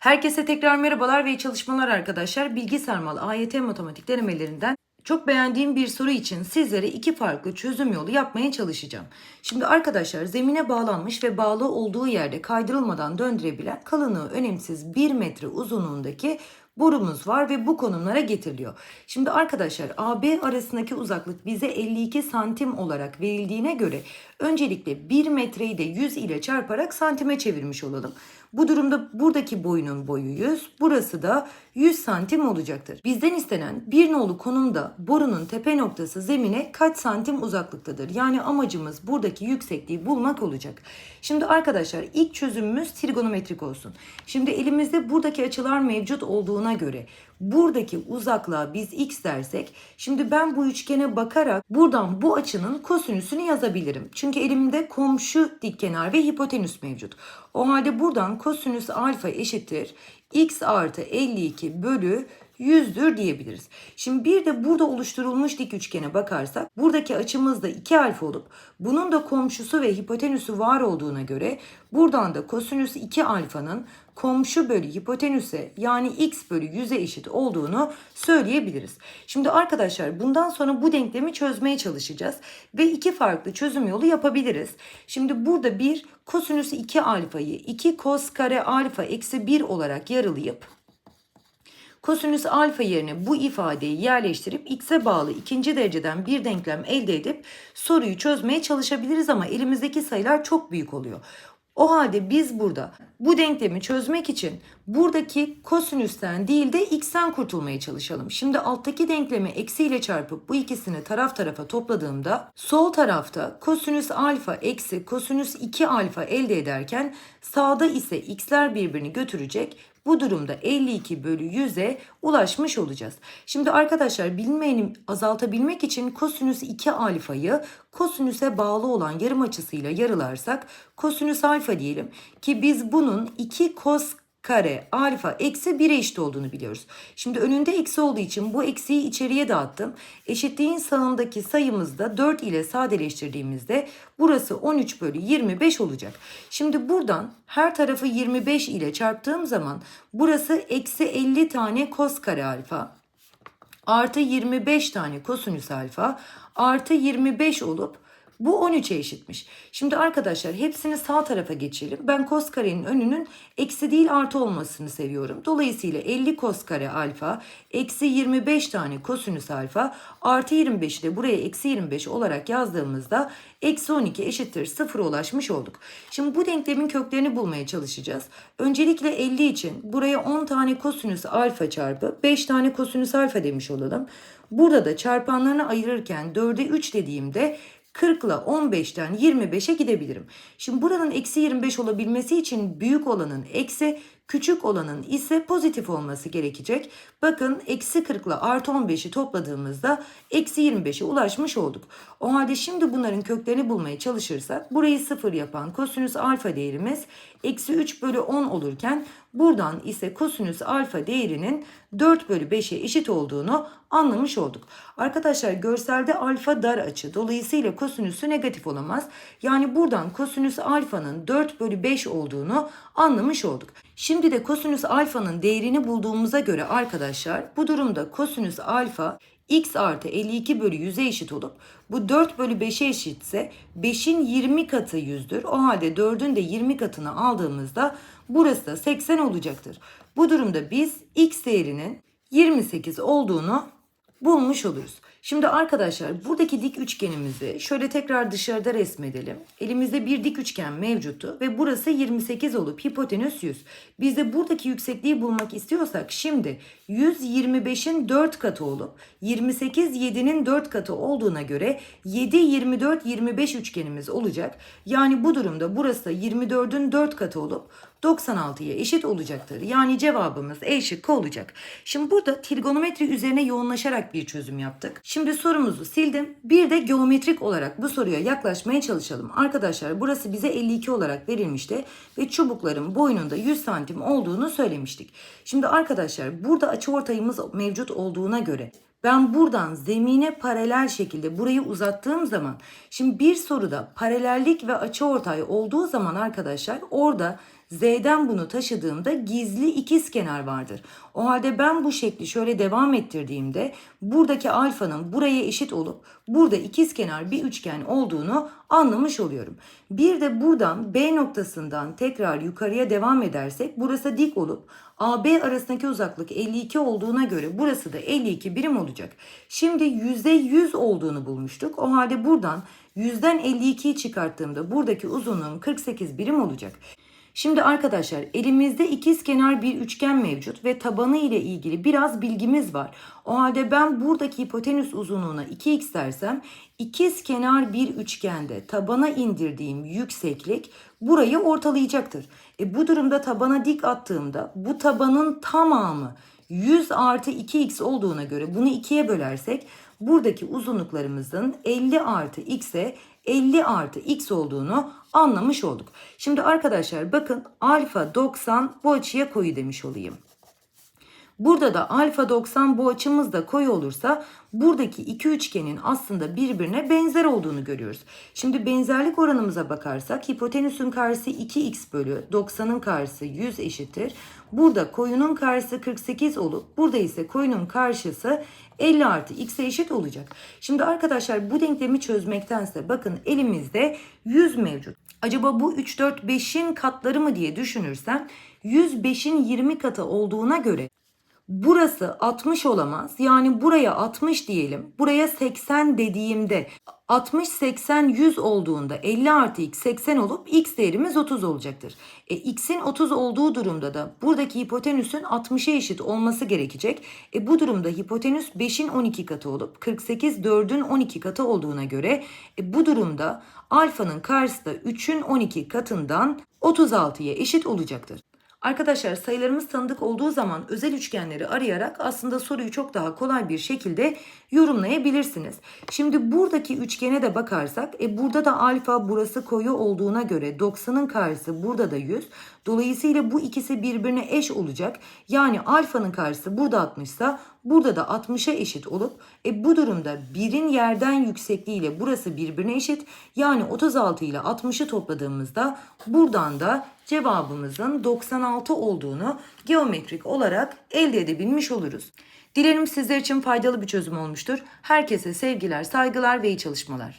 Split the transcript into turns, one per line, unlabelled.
Herkese tekrar merhabalar ve iyi çalışmalar arkadaşlar. Bilgi Sarmal AYT matematik denemelerinden çok beğendiğim bir soru için sizlere iki farklı çözüm yolu yapmaya çalışacağım. Şimdi arkadaşlar zemine bağlanmış ve bağlı olduğu yerde kaydırılmadan döndürebilen kalınlığı önemsiz 1 metre uzunluğundaki borumuz var ve bu konumlara getiriliyor. Şimdi arkadaşlar AB arasındaki uzaklık bize 52 santim olarak verildiğine göre öncelikle 1 metreyi de 100 ile çarparak santime çevirmiş olalım. Bu durumda buradaki boyunun boyu 100, burası da 100 santim olacaktır. Bizden istenen bir nolu konumda borunun tepe noktası zemine kaç santim uzaklıktadır? Yani amacımız buradaki yüksekliği bulmak olacak. Şimdi arkadaşlar ilk çözümümüz trigonometrik olsun. Şimdi elimizde buradaki açılar mevcut olduğuna göre buradaki uzaklığa biz x dersek şimdi ben bu üçgene bakarak buradan bu açının kosinüsünü yazabilirim. Çünkü elimde komşu dikkenar ve hipotenüs mevcut. O halde buradan kosinüs alfa eşittir x artı 52 bölü 100'dür diyebiliriz. Şimdi bir de burada oluşturulmuş dik üçgene bakarsak buradaki açımız da 2 alfa olup bunun da komşusu ve hipotenüsü var olduğuna göre buradan da kosinüs 2 alfanın komşu bölü hipotenüse yani x bölü 100'e eşit olduğunu söyleyebiliriz. Şimdi arkadaşlar bundan sonra bu denklemi çözmeye çalışacağız ve iki farklı çözüm yolu yapabiliriz. Şimdi burada bir kosinüs 2 alfayı 2 kos kare alfa eksi 1 olarak yarılayıp Kosinüs alfa yerine bu ifadeyi yerleştirip x'e bağlı ikinci dereceden bir denklem elde edip soruyu çözmeye çalışabiliriz ama elimizdeki sayılar çok büyük oluyor. O halde biz burada bu denklemi çözmek için buradaki kosinüsten değil de x'ten kurtulmaya çalışalım. Şimdi alttaki denklemi eksiyle çarpıp bu ikisini taraf tarafa topladığımda sol tarafta kosinüs alfa eksi kosinüs 2 alfa elde ederken sağda ise x'ler birbirini götürecek bu durumda 52 bölü 100'e ulaşmış olacağız. Şimdi arkadaşlar bilinmeyeni azaltabilmek için kosinüs 2 alfayı kosinüse bağlı olan yarım açısıyla yarılarsak kosinüs alfa diyelim ki biz bunun 2 kos kare alfa eksi 1'e eşit olduğunu biliyoruz. Şimdi önünde eksi olduğu için bu eksiyi içeriye dağıttım. Eşitliğin sağındaki sayımızda 4 ile sadeleştirdiğimizde burası 13 bölü 25 olacak. Şimdi buradan her tarafı 25 ile çarptığım zaman burası eksi 50 tane kos kare alfa artı 25 tane kosinüs alfa artı 25 olup bu 13'e eşitmiş. Şimdi arkadaşlar hepsini sağ tarafa geçelim. Ben kos karenin önünün eksi değil artı olmasını seviyorum. Dolayısıyla 50 kos kare alfa eksi 25 tane kosinüs alfa artı 25'i de buraya eksi 25 olarak yazdığımızda eksi 12 eşittir 0'a ulaşmış olduk. Şimdi bu denklemin köklerini bulmaya çalışacağız. Öncelikle 50 için buraya 10 tane kosinüs alfa çarpı 5 tane kosinüs alfa demiş olalım. Burada da çarpanlarını ayırırken 4'e 3 dediğimde 40 ile 15'ten 25'e gidebilirim. Şimdi buranın eksi 25 olabilmesi için büyük olanın eksi, küçük olanın ise pozitif olması gerekecek. Bakın eksi 40 ile artı 15'i topladığımızda eksi 25'e ulaşmış olduk. O halde şimdi bunların köklerini bulmaya çalışırsak burayı 0 yapan kosinüs alfa değerimiz eksi 3 bölü 10 olurken buradan ise kosinüs alfa değerinin 4 bölü 5'e eşit olduğunu anlamış olduk. Arkadaşlar görselde alfa dar açı dolayısıyla kosinüsü negatif olamaz. Yani buradan kosinüs alfanın 4 bölü 5 olduğunu anlamış olduk. Şimdi de kosinüs alfanın değerini bulduğumuza göre arkadaşlar bu durumda kosinüs alfa x artı 52 bölü 100'e eşit olup bu 4 bölü 5'e eşitse 5'in 20 katı 100'dür. O halde 4'ün de 20 katını aldığımızda burası da 80 olacaktır. Bu durumda biz x değerinin 28 olduğunu bulmuş oluruz. Şimdi arkadaşlar buradaki dik üçgenimizi şöyle tekrar dışarıda resmedelim. Elimizde bir dik üçgen mevcuttu ve burası 28 olup hipotenüs 100. Biz de buradaki yüksekliği bulmak istiyorsak şimdi 100 25'in 4 katı olup 28 7'nin 4 katı olduğuna göre 7 24 25 üçgenimiz olacak. Yani bu durumda burası da 24'ün 4 katı olup 96'ya eşit olacaktır. Yani cevabımız E şıkkı olacak. Şimdi burada trigonometri üzerine yoğunlaşarak bir çözüm yaptık. Şimdi sorumuzu sildim. Bir de geometrik olarak bu soruya yaklaşmaya çalışalım. Arkadaşlar burası bize 52 olarak verilmişti ve çubukların boyunun da 100 santim olduğunu söylemiştik. Şimdi arkadaşlar burada açıortayımız mevcut olduğuna göre ben buradan zemine paralel şekilde burayı uzattığım zaman şimdi bir soruda paralellik ve açıortay olduğu zaman arkadaşlar orada Z'den bunu taşıdığımda gizli ikizkenar vardır. O halde ben bu şekli şöyle devam ettirdiğimde buradaki alfanın buraya eşit olup burada ikizkenar bir üçgen olduğunu anlamış oluyorum. Bir de buradan B noktasından tekrar yukarıya devam edersek burası dik olup AB arasındaki uzaklık 52 olduğuna göre burası da 52 birim olacak. Şimdi %100 olduğunu bulmuştuk. O halde buradan 100'den 52'yi çıkarttığımda buradaki uzunluğum 48 birim olacak. Şimdi arkadaşlar elimizde ikizkenar bir üçgen mevcut ve tabanı ile ilgili biraz bilgimiz var. O halde ben buradaki hipotenüs uzunluğuna 2x dersem ikizkenar bir üçgende tabana indirdiğim yükseklik burayı ortalayacaktır. E bu durumda tabana dik attığımda bu tabanın tamamı 100 artı 2x olduğuna göre bunu ikiye bölersek buradaki uzunluklarımızın 50 artı x'e 50 artı x olduğunu anlamış olduk. Şimdi arkadaşlar bakın alfa 90 bu açıya koyu demiş olayım. Burada da alfa 90 bu açımız da koyu olursa buradaki iki üçgenin aslında birbirine benzer olduğunu görüyoruz. Şimdi benzerlik oranımıza bakarsak hipotenüsün karşısı 2x bölü 90'ın karşısı 100 eşittir. Burada koyunun karşısı 48 olup burada ise koyunun karşısı 50 artı x'e eşit olacak. Şimdi arkadaşlar bu denklemi çözmektense bakın elimizde 100 mevcut. Acaba bu 3, 4, 5'in katları mı diye düşünürsem 105'in 20 katı olduğuna göre Burası 60 olamaz. Yani buraya 60 diyelim. Buraya 80 dediğimde 60, 80, 100 olduğunda 50 artı x 80 olup x değerimiz 30 olacaktır. E, x'in 30 olduğu durumda da buradaki hipotenüsün 60'a eşit olması gerekecek. E, bu durumda hipotenüs 5'in 12 katı olup 48 4'ün 12 katı olduğuna göre e, bu durumda alfanın karşısı da 3'ün 12 katından 36'ya eşit olacaktır. Arkadaşlar sayılarımız tanıdık olduğu zaman özel üçgenleri arayarak aslında soruyu çok daha kolay bir şekilde yorumlayabilirsiniz. Şimdi buradaki üçgene de bakarsak e burada da alfa burası koyu olduğuna göre 90'ın karşısı burada da 100. Dolayısıyla bu ikisi birbirine eş olacak. Yani alfanın karşısı burada 60 ise burada da 60'a eşit olup e bu durumda birin yerden yüksekliğiyle burası birbirine eşit. Yani 36 ile 60'ı topladığımızda buradan da cevabımızın 96 olduğunu geometrik olarak elde edebilmiş oluruz. Dilerim sizler için faydalı bir çözüm olmuştur. Herkese sevgiler, saygılar ve iyi çalışmalar.